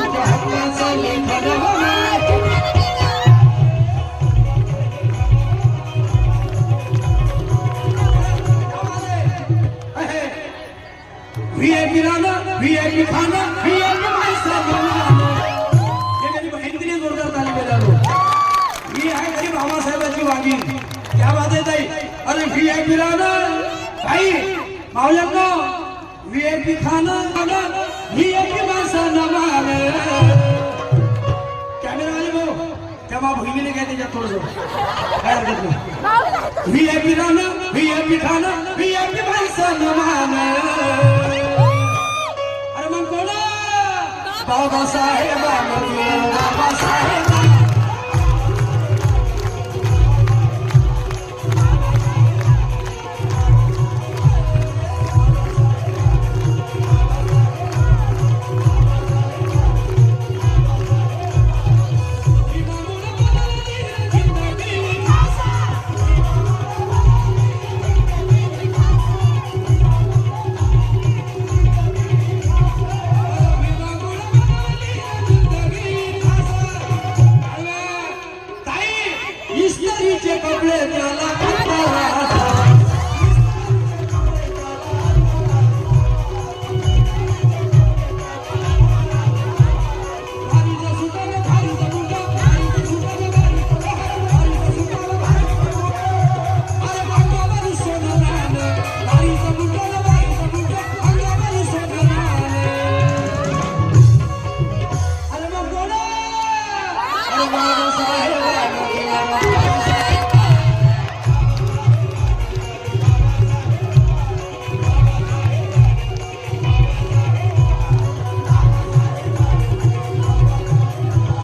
बाबाचं लेखन व्हीआयपी राहणं व्हीआयपी खाणं व्हीआयपी माणसं बनवणं. जोरदार ताली बजावलो. ही आहे गरीब बाबासाहेबांची वागी त्या बाबतीत ताई अरे व्हीआयपी राहणं काही मावल्यांना व्हीआयपी खाणं खाणं ही एक माणसं नमावे कॅमेरा आले भाऊ. तेव्हा भगिनीने काय त्याच्यात थोडस काय हरकत नाही. ही एक राणा ही एक व्हीआयपी ही एक माणसं नमावे अरे मग कोण? बाबासाहेब बाबासाहेब ये इस्त्रीचे कपडे त्याला